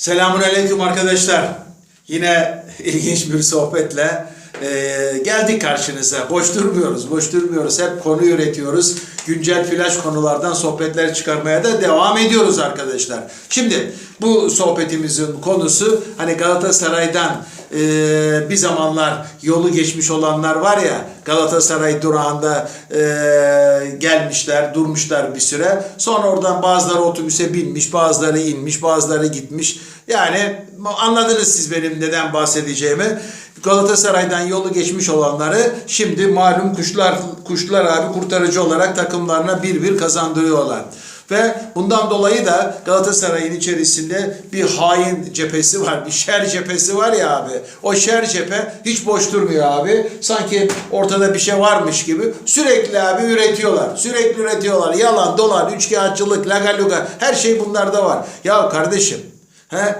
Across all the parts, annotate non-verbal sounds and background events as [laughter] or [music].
Selamun Aleyküm arkadaşlar. Yine [laughs] ilginç bir sohbetle e, geldik karşınıza. Boş durmuyoruz, boş durmuyoruz. Hep konu üretiyoruz. Güncel flash konulardan sohbetler çıkarmaya da devam ediyoruz arkadaşlar. Şimdi bu sohbetimizin konusu hani Galatasaray'dan e, bir zamanlar yolu geçmiş olanlar var ya Galatasaray durağında e, gelmişler, durmuşlar bir süre. Sonra oradan bazıları otobüse binmiş, bazıları inmiş, bazıları gitmiş. Yani anladınız siz benim neden bahsedeceğimi. Galatasaray'dan yolu geçmiş olanları şimdi malum kuşlar kuşlar abi kurtarıcı olarak takımlarına bir bir kazandırıyorlar. Ve bundan dolayı da Galatasaray'ın içerisinde bir hain cephesi var, bir şer cephesi var ya abi. O şer cephe hiç boş durmuyor abi. Sanki ortada bir şey varmış gibi sürekli abi üretiyorlar. Sürekli üretiyorlar. Yalan, dolan, üçkağıtçılık, lagaluga her şey bunlarda var. Ya kardeşim, he?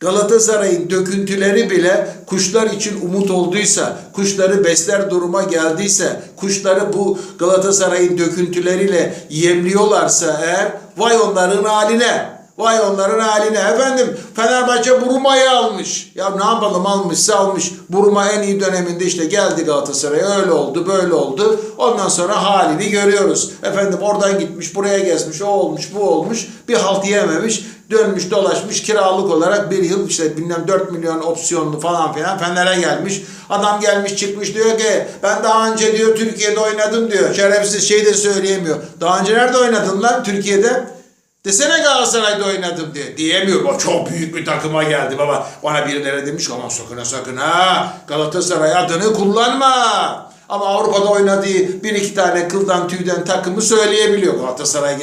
Galatasaray'ın döküntüleri bile kuşlar için umut olduysa, kuşları besler duruma geldiyse, kuşları bu Galatasaray'ın döküntüleriyle yemliyorlarsa eğer vay onların haline. Vay onların haline. Efendim Fenerbahçe Buruma'yı almış. Ya ne yapalım almışsa almış. Buruma en iyi döneminde işte geldi Galatasaray'a öyle oldu böyle oldu. Ondan sonra halini görüyoruz. Efendim oradan gitmiş buraya gezmiş o olmuş bu olmuş. Bir halt yememiş. Dönmüş dolaşmış kiralık olarak bir yıl işte bilmem 4 milyon opsiyonlu falan filan Fener'e gelmiş. Adam gelmiş çıkmış diyor ki ben daha önce diyor Türkiye'de oynadım diyor. Şerefsiz şey de söyleyemiyor. Daha önce nerede oynadın lan Türkiye'de? Desene Galatasaray'da oynadım diye. Diyemiyor. O çok büyük bir takıma geldi baba. Bana birileri demiş ki aman sakın ha sakın ha. Galatasaray adını kullanma. Ama Avrupa'da oynadığı bir iki tane kıldan tüyden takımı söyleyebiliyor Galatasaray.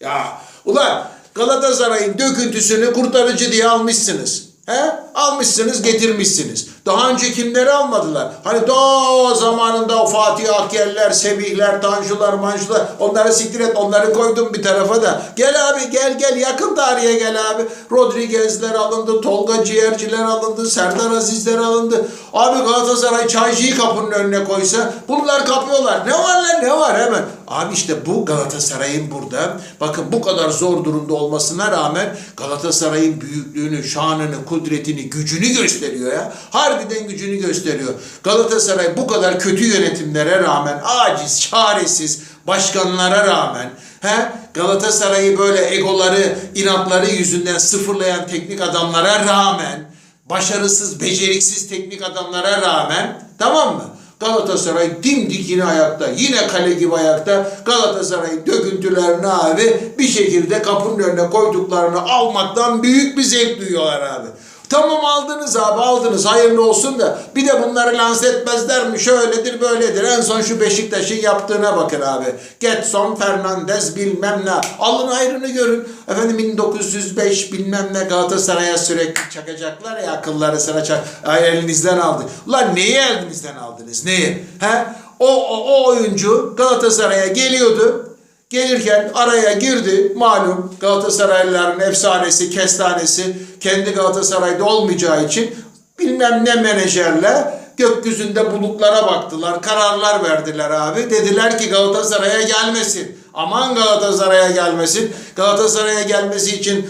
Ya, ulan Galatasaray'ın döküntüsünü kurtarıcı diye almışsınız. He? Almışsınız getirmişsiniz. Daha önce kimleri almadılar? Hani daha zamanında o Fatih Akyerler, Semihler, Tanjular, Manjular onları siktir et onları koydum bir tarafa da. Gel abi gel gel yakın tarihe gel abi. Rodriguez'ler alındı, Tolga Ciğerciler alındı, Serdar Azizler alındı. Abi Galatasaray çaycıyı kapının önüne koysa bunlar kapıyorlar. Ne var lan ne var hemen. Abi işte bu Galatasaray'ın burada bakın bu kadar zor durumda olmasına rağmen Galatasaray'ın büyüklüğünü, şanını, kudretini, gücünü gösteriyor ya. Harbiden gücünü gösteriyor. Galatasaray bu kadar kötü yönetimlere rağmen aciz, çaresiz başkanlara rağmen he Galatasaray'ı böyle egoları, inatları yüzünden sıfırlayan teknik adamlara rağmen başarısız, beceriksiz teknik adamlara rağmen tamam mı? Galatasaray dimdik yine ayakta. Yine kale gibi ayakta. Galatasaray'ın döküntülerini abi bir şekilde kapının önüne koyduklarını almaktan büyük bir zevk duyuyorlar abi. Tamam aldınız abi aldınız hayırlı olsun da bir de bunları lanse etmezler mi? Şöyledir böyledir. En son şu Beşiktaş'ın yaptığına bakın abi. Getson, Fernandez bilmem ne. Alın hayrını görün. Efendim 1905 bilmem ne Galatasaray'a sürekli çakacaklar ya akılları sıra çak. Ay elinizden aldı. Ulan neyi elinizden aldınız? Neyi? He? O, o, o oyuncu Galatasaray'a geliyordu. Gelirken araya girdi malum Galatasaraylıların efsanesi, kestanesi kendi Galatasaray'da olmayacağı için bilmem ne menajerle gökyüzünde bulutlara baktılar, kararlar verdiler abi. Dediler ki Galatasaray'a gelmesin. Aman Galatasaray'a gelmesin. Galatasaray'a gelmesi için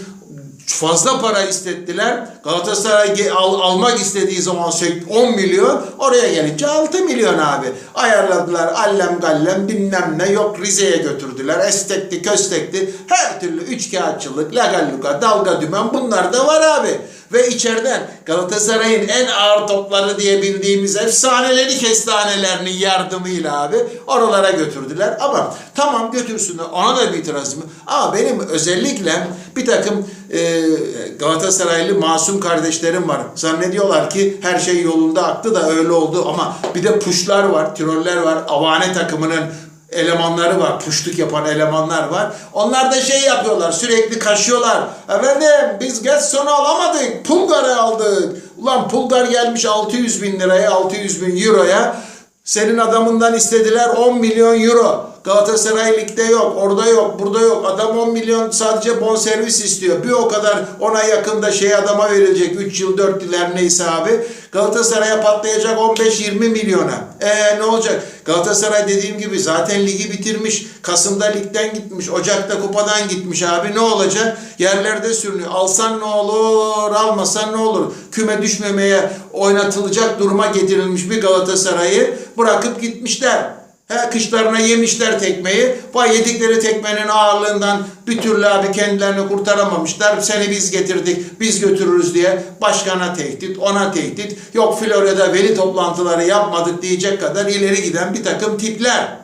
fazla para istettiler. Galatasaray al- almak istediği zaman şey 10 milyon, oraya gelince 6 milyon abi. Ayarladılar allem gallem bilmem ne yok Rize'ye götürdüler. Estekti köstekti her türlü üçkağıtçılık, lagalluka, dalga dümen bunlar da var abi. Ve içeriden Galatasaray'ın en ağır topları diye bildiğimiz efsaneleri kestanelerinin yardımıyla abi oralara götürdüler. Ama tamam götürsünler ona da bir itirazım. Ama benim özellikle bir takım e, Galatasaraylı masum kardeşlerim var. Zannediyorlar ki her şey yolunda aktı da öyle oldu ama bir de puşlar var, tiroller var. Avane takımının elemanları var. Puşluk yapan elemanlar var. Onlar da şey yapıyorlar. Sürekli kaşıyorlar. Efendim biz Getson'u alamadık. Pulgar'ı aldık. Ulan Pulgar gelmiş 600 bin liraya 600 bin euroya. Senin adamından istediler 10 milyon euro. Galatasaray ligde yok, orada yok, burada yok. Adam 10 milyon sadece bonservis istiyor. Bir o kadar ona yakında şey adama verilecek 3 yıl 4 yıl her neyse abi. Galatasaray'a patlayacak 15-20 milyona. E ne olacak? Galatasaray dediğim gibi zaten ligi bitirmiş. Kasım'da ligden gitmiş. Ocak'ta kupadan gitmiş abi. Ne olacak? Yerlerde sürünüyor. Alsan ne olur, almasan ne olur? Küme düşmemeye oynatılacak duruma getirilmiş bir Galatasaray'ı bırakıp gitmişler. He, kışlarına yemişler tekmeyi. Vay yedikleri tekmenin ağırlığından bir türlü abi kendilerini kurtaramamışlar. Seni biz getirdik, biz götürürüz diye başkana tehdit, ona tehdit. Yok Florya'da veli toplantıları yapmadık diyecek kadar ileri giden bir takım tipler.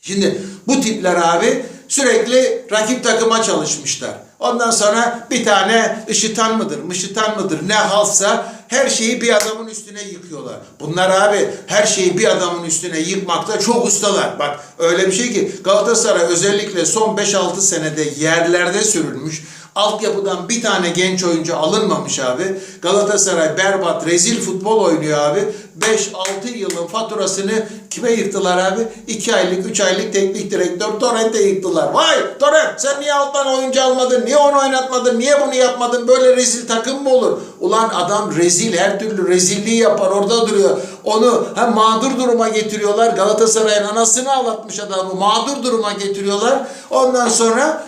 Şimdi bu tipler abi sürekli rakip takıma çalışmışlar. Ondan sonra bir tane ışıtan mıdır, mışıtan mıdır ne halsa her şeyi bir adamın üstüne yıkıyorlar. Bunlar abi her şeyi bir adamın üstüne yıkmakta çok ustalar. Bak öyle bir şey ki Galatasaray özellikle son 5-6 senede yerlerde sürülmüş. Altyapıdan bir tane genç oyuncu alınmamış abi. Galatasaray berbat, rezil futbol oynuyor abi. 5-6 yılın faturasını kime yıktılar abi? 2 aylık, 3 aylık teknik direktör Torrent'e yıktılar. Vay Torrent sen niye alttan oyuncu almadın? Niye onu oynatmadın? Niye bunu yapmadın? Böyle rezil takım mı olur? Ulan adam rezil, her türlü rezilliği yapar orada duruyor. Onu hem mağdur duruma getiriyorlar. Galatasaray'ın anasını ağlatmış adamı mağdur duruma getiriyorlar. Ondan sonra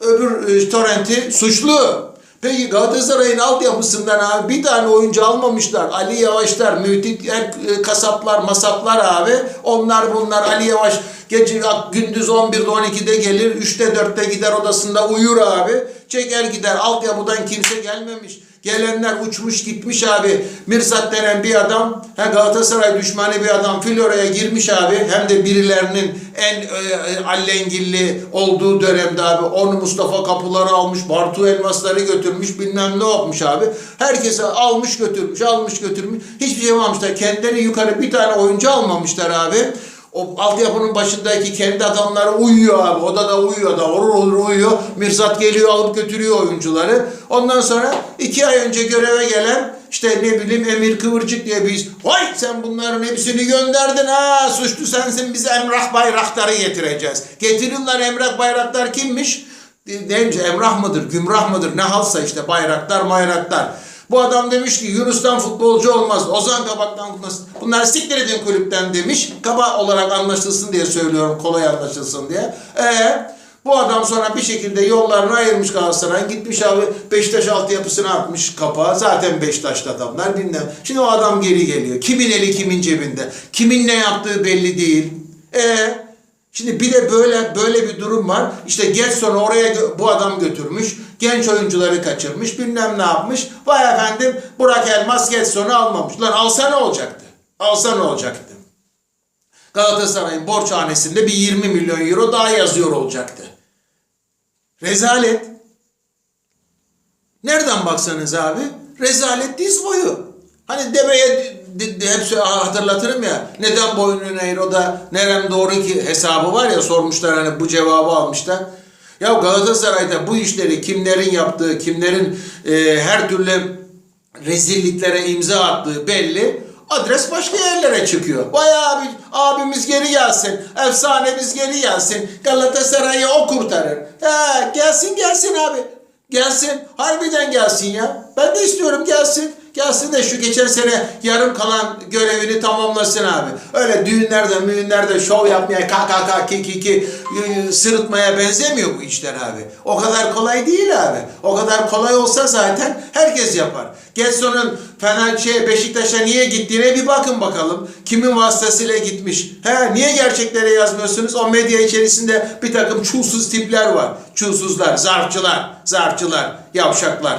öbür e, Torrent'i suçlu. Peki Galatasaray'ın altyapısından abi bir tane oyuncu almamışlar. Ali Yavaşlar, Mühtit Er- e, Kasaplar, Masaplar abi. Onlar bunlar Ali Yavaş gece gündüz 11'de 12'de gelir. 3'te 4'te gider odasında uyur abi. Çeker gider. Altyapıdan kimse gelmemiş. Gelenler uçmuş gitmiş abi. Mirsat denen bir adam, he Galatasaray düşmanı bir adam Florya'ya girmiş abi. Hem de birilerinin en e, allengilli olduğu dönemde abi. Onu Mustafa Kapıları almış, Bartu Elmasları götürmüş, bilmem ne yapmış abi. Herkese almış götürmüş, almış götürmüş. Hiçbir şey yapmamışlar. Kendileri yukarı bir tane oyuncu almamışlar abi. O altyapının başındaki kendi adamları uyuyor abi. Odada uyuyor da olur olur uyuyor. Mirsat geliyor alıp götürüyor oyuncuları. Ondan sonra iki ay önce göreve gelen işte ne bileyim Emir Kıvırcık diye biz vay sen bunların hepsini gönderdin ha suçlu sensin biz Emrah Bayraktar'ı getireceğiz. Getirirler Emrah Bayraktar kimmiş? Neymiş Emrah mıdır Gümrah mıdır ne halsa işte Bayraktar Bayraktar. Bu adam demiş ki Yunus'tan futbolcu olmaz. Ozan Kabak'tan olmaz. Bunlar siktir edin kulüpten demiş. Kaba olarak anlaşılsın diye söylüyorum. Kolay anlaşılsın diye. Ee, bu adam sonra bir şekilde yollarını ayırmış Galatasaray'ın. Gitmiş abi Beşiktaş altyapısına atmış kapağı. Zaten Beşiktaş'ta adamlar bilmem. Şimdi o adam geri geliyor. Kimin eli kimin cebinde. Kimin ne yaptığı belli değil. Ee, Şimdi bir de böyle böyle bir durum var. İşte Getson'u oraya bu adam götürmüş. Genç oyuncuları kaçırmış. Bilmem ne yapmış. Vay efendim Burak Elmas Getson'u almamış. Lan alsa ne olacaktı? Alsa ne olacaktı? Galatasaray'ın borçhanesinde bir 20 milyon euro daha yazıyor olacaktı. Rezalet. Nereden baksanız abi? Rezalet diz boyu. Hani deveye de, de, hep sö- hatırlatırım ya. Neden boynun eğri o da nerem doğru ki hesabı var ya sormuşlar hani bu cevabı almışlar. Ya Galatasaray'da bu işleri kimlerin yaptığı, kimlerin e, her türlü rezilliklere imza attığı belli. Adres başka yerlere çıkıyor. Vay abi, abimiz geri gelsin. Efsanemiz geri gelsin. Galatasaray'ı o kurtarır. He, gelsin gelsin abi. Gelsin. Harbiden gelsin ya. Ben de istiyorum gelsin. Gelsin de şu geçen sene yarım kalan görevini tamamlasın abi. Öyle düğünlerde, müğünlerde şov yapmaya, KKK, kikiki sırıtmaya benzemiyor bu işler abi. O kadar kolay değil abi. O kadar kolay olsa zaten herkes yapar. Getson'un Fener şey Beşiktaş'a niye gittiğine bir bakın bakalım. Kimin vasıtasıyla gitmiş? He, niye gerçekleri yazmıyorsunuz? O medya içerisinde bir takım çulsuz tipler var. Çulsuzlar, zarfçılar, zarfçılar, yavşaklar.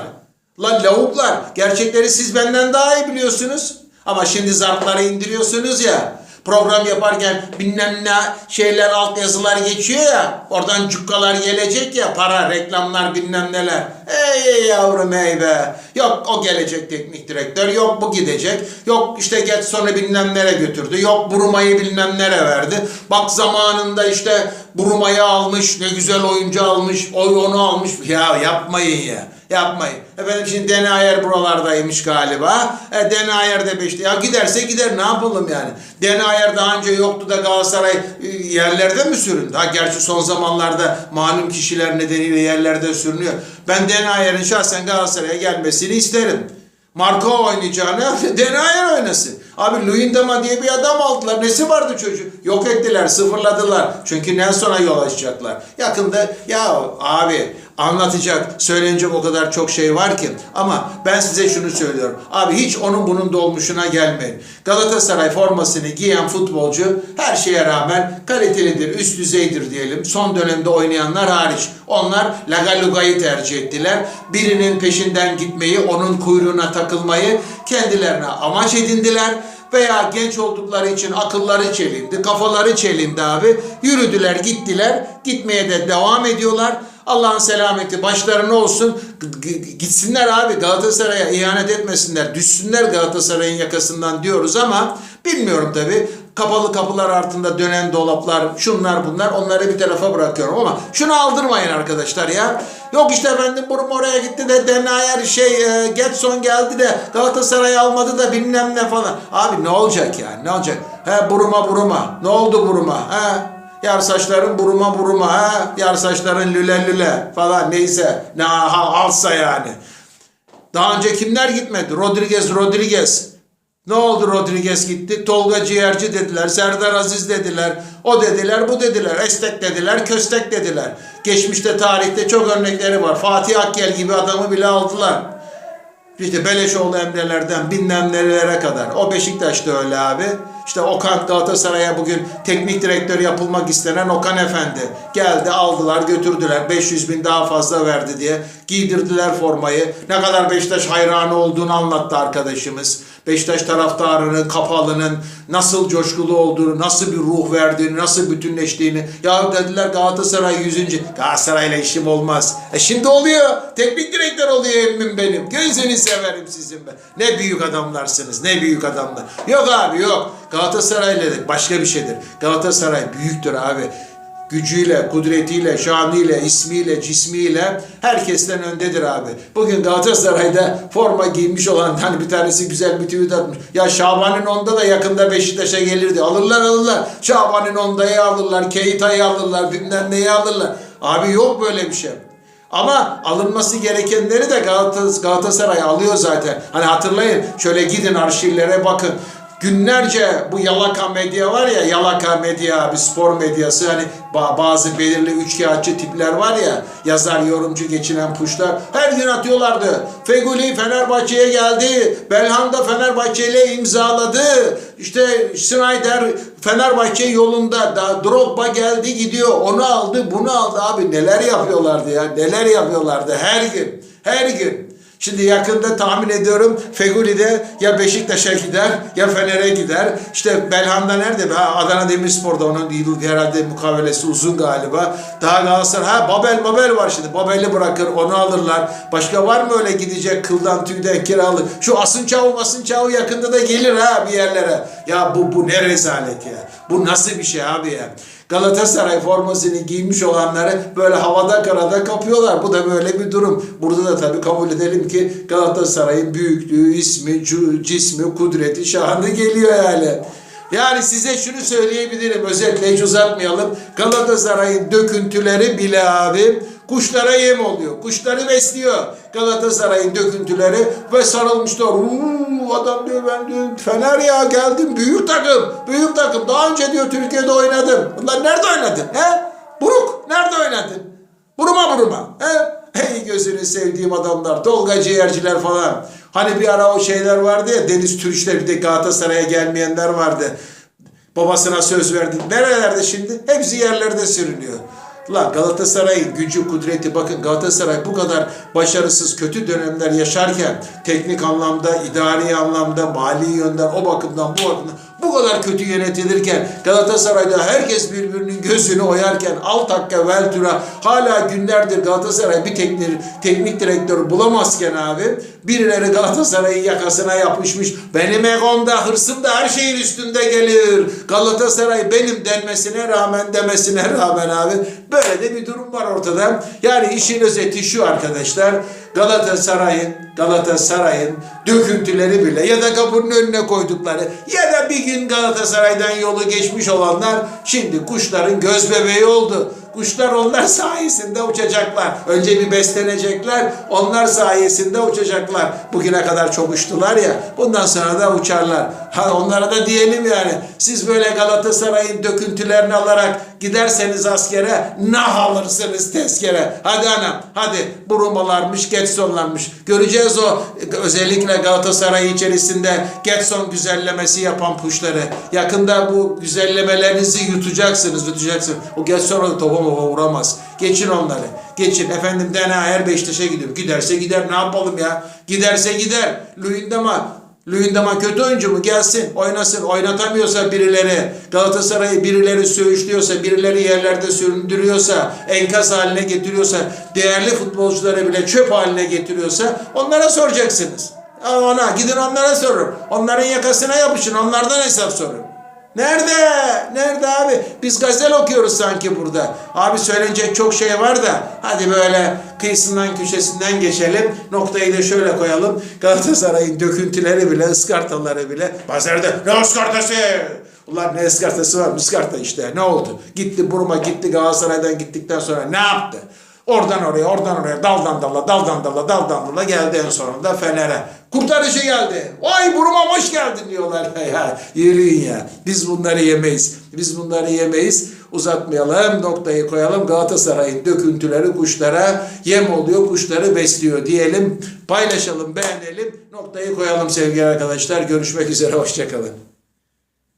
Lan lavuklar, gerçekleri siz benden daha iyi biliyorsunuz. Ama şimdi zarfları indiriyorsunuz ya. Program yaparken bilmem ne şeyler alt yazılar geçiyor ya. Oradan cukkalar gelecek ya. Para, reklamlar bilmem neler. Ey yavrum ey be. Yok o gelecek teknik direktör. Yok bu gidecek. Yok işte geç sonra bilmem nereye götürdü. Yok Buruma'yı bilmem nereye verdi. Bak zamanında işte Buruma'yı almış. Ne güzel oyuncu almış. Oy onu almış. Ya yapmayın ya. Yapmayın. Efendim şimdi Denayer buralardaymış galiba. E, Denayer de beşte. Ya giderse gider ne yapalım yani. Denayer daha önce yoktu da Galatasaray e, yerlerde mi süründü? Ha gerçi son zamanlarda malum kişiler nedeniyle yerlerde sürünüyor. Ben Denayer'in şahsen Galatasaray'a gelmesini isterim. Marco oynayacağına [laughs] Denayer oynasın. Abi Luyendama diye bir adam aldılar. Nesi vardı çocuk? Yok ettiler, sıfırladılar. Çünkü Nelson'a yol açacaklar. Yakında ya abi anlatacak, söylenecek o kadar çok şey var ki. Ama ben size şunu söylüyorum. Abi hiç onun bunun dolmuşuna gelmeyin. Galatasaray formasını giyen futbolcu her şeye rağmen kalitelidir, üst düzeydir diyelim. Son dönemde oynayanlar hariç. Onlar Lagaluga'yı tercih ettiler. Birinin peşinden gitmeyi, onun kuyruğuna takılmayı kendilerine amaç edindiler veya genç oldukları için akılları çelindi, kafaları çelindi abi. Yürüdüler, gittiler. Gitmeye de devam ediyorlar. Allah'ın selameti başlarına olsun. Gitsinler abi Galatasaray'a ihanet etmesinler. Düşsünler Galatasaray'ın yakasından diyoruz ama bilmiyorum tabi. Kapalı kapılar altında dönen dolaplar, şunlar bunlar onları bir tarafa bırakıyorum ama şunu aldırmayın arkadaşlar ya. Yok işte efendim Burum oraya gitti de Denayer şey e, Getson geldi de Galatasaray almadı da bilmem ne falan. Abi ne olacak yani ne olacak? He Buruma Buruma. Ne oldu Buruma? He Yar saçların buruma buruma ha. Yar saçların lüle lüle falan neyse. Ne ha, alsa yani. Daha önce kimler gitmedi? Rodriguez Rodriguez. Ne oldu Rodriguez gitti? Tolga Ciğerci dediler, Serdar Aziz dediler, o dediler, bu dediler, Estek dediler, Köstek dediler. Geçmişte tarihte çok örnekleri var. Fatih Akgel gibi adamı bile aldılar. İşte Beleşoğlu Emre'lerden bilmem nerelere kadar. O Beşiktaş'ta öyle abi. İşte Okan Galatasaray'a bugün teknik direktör yapılmak istenen Okan Efendi. Geldi aldılar götürdüler. 500 bin daha fazla verdi diye. Giydirdiler formayı. Ne kadar Beşiktaş hayranı olduğunu anlattı arkadaşımız. Beşiktaş taraftarının, kapalının nasıl coşkulu olduğunu, nasıl bir ruh verdiğini, nasıl bütünleştiğini. Ya dediler Galatasaray 100. Galatasaray'la işim olmaz. E şimdi oluyor. Teknik direktör oluyor emmim benim. Gözünü severim sizin be. Ne büyük adamlarsınız. Ne büyük adamlar. Yok abi yok. Galatasaray'la dedik başka bir şeydir. Galatasaray büyüktür abi gücüyle, kudretiyle, şanıyla, ismiyle, cismiyle herkesten öndedir abi. Bugün Galatasaray'da forma giymiş olan hani bir tanesi güzel bir tweet atmış. Ya Şaban'ın onda da yakında Beşiktaş'a gelirdi. Alırlar alırlar. Şaban'ın ondayı alırlar, Keita'yı alırlar, bilmem neyi alırlar. Abi yok böyle bir şey. Ama alınması gerekenleri de Galatasaray, Galatasaray alıyor zaten. Hani hatırlayın şöyle gidin arşivlere bakın. Günlerce bu yalaka medya var ya yalaka medya bir spor medyası hani ba- bazı belirli üçkağıtçı tipler var ya yazar yorumcu geçinen puşlar her gün atıyorlardı. Feguli Fenerbahçe'ye geldi. Belhanda Fenerbahçe ile imzaladı. İşte Snyder Fenerbahçe yolunda da Drogba geldi gidiyor onu aldı bunu aldı abi neler yapıyorlardı ya neler yapıyorlardı her gün her gün. Şimdi yakında tahmin ediyorum Feguli de ya Beşiktaş'a gider ya Fener'e gider. İşte Belhanda nerede? Ha, Adana Demirspor'da onun herhalde mukavelesi uzun galiba. Daha Galatasaray ha Babel Babel var şimdi. Babel'i bırakır onu alırlar. Başka var mı öyle gidecek kıldan tüyden kiralı? Şu asın çavu masın çavu yakında da gelir ha bir yerlere. Ya bu bu ne rezalet ya. Bu nasıl bir şey abi ya. Galatasaray formasını giymiş olanları böyle havada karada kapıyorlar. Bu da böyle bir durum. Burada da tabii kabul edelim ki Galatasaray'ın büyüklüğü, ismi, cismi, kudreti, şanı geliyor yani. Yani size şunu söyleyebilirim özetle hiç uzatmayalım. Galatasaray'ın döküntüleri bile abi kuşlara yem oluyor. Kuşları besliyor. Galatasaray'ın döküntüleri ve sarılmışlar. Uuu adam diyor ben diyor Fener ya geldim büyük takım. Büyük takım. Daha önce diyor Türkiye'de oynadım. Bunlar nerede oynadın? He? Buruk nerede oynadın? Buruma buruma. He? [laughs] Hey gözünü sevdiğim adamlar. Tolga ciğerciler falan. Hani bir ara o şeyler vardı ya Deniz Türüşler bir de Galatasaray'a gelmeyenler vardı. Babasına söz verdi. Nerelerde şimdi? Hepsi yerlerde sürünüyor. Lan Galatasaray'ın gücü, kudreti bakın Galatasaray bu kadar başarısız kötü dönemler yaşarken teknik anlamda, idari anlamda, mali yönden o bakımdan bu bakımdan bu kadar kötü yönetilirken Galatasaray'da herkes birbirinin gözünü oyarken alt hakka veltura hala günlerdir Galatasaray bir teknik, teknik direktör bulamazken abi birileri Galatasaray'ın yakasına yapışmış benim egomda hırsım da her şeyin üstünde gelir Galatasaray benim denmesine rağmen demesine rağmen abi böyle de bir durum var ortada. Yani işin özeti şu arkadaşlar Galatasaray'ın Galatasaray'ın döküntüleri bile ya da kapının önüne koydukları ya da bir gün Galatasaray'dan yolu geçmiş olanlar şimdi kuşların göz bebeği oldu. Kuşlar onlar sayesinde uçacaklar. Önce bir beslenecekler. Onlar sayesinde uçacaklar. Bugüne kadar çok uçtular ya. Bundan sonra da uçarlar. Ha onlara da diyelim yani. Siz böyle Galatasaray'ın döküntülerini alarak giderseniz askere nah alırsınız tezkere. Hadi anam hadi Brumalarmış Getsonlarmış. Göreceğiz o özellikle Galatasaray içerisinde Getson güzellemesi yapan puşları. Yakında bu güzellemelerinizi yutacaksınız yutacaksınız. O Getson o topa vuramaz. Geçin onları. Geçin. Efendim Dena eğer Beşiktaş'a gidiyor. Giderse gider ne yapalım ya. Giderse gider. Luyendama Luyendama kötü oyuncu mu? Gelsin, oynasın. Oynatamıyorsa birileri, Galatasaray'ı birileri söğüşlüyorsa, birileri yerlerde süründürüyorsa, enkaz haline getiriyorsa, değerli futbolcuları bile çöp haline getiriyorsa onlara soracaksınız. Ona, gidin onlara sorun. Onların yakasına yapışın, onlardan hesap sorun. Nerede? Nerede abi? Biz gazel okuyoruz sanki burada. Abi söylenecek çok şey var da hadi böyle kıyısından köşesinden geçelim. Noktayı da şöyle koyalım. Galatasaray'ın döküntüleri bile, ıskartaları bile. Pazarda ne ıskartası? Ulan ne ıskartası var? Iskarta işte. Ne oldu? Gitti Burma gitti Galatasaray'dan gittikten sonra ne yaptı? Oradan oraya, oradan oraya, daldan dala, daldan dala, daldan dala geldi en sonunda Fener'e. Kurtarıcı geldi. Vay buruma hoş geldin diyorlar. [laughs] ya, yürüyün ya. Biz bunları yemeyiz. Biz bunları yemeyiz. Uzatmayalım, noktayı koyalım. Galatasaray'ın döküntüleri kuşlara yem oluyor, kuşları besliyor diyelim. Paylaşalım, beğenelim. Noktayı koyalım sevgili arkadaşlar. Görüşmek üzere, hoşçakalın.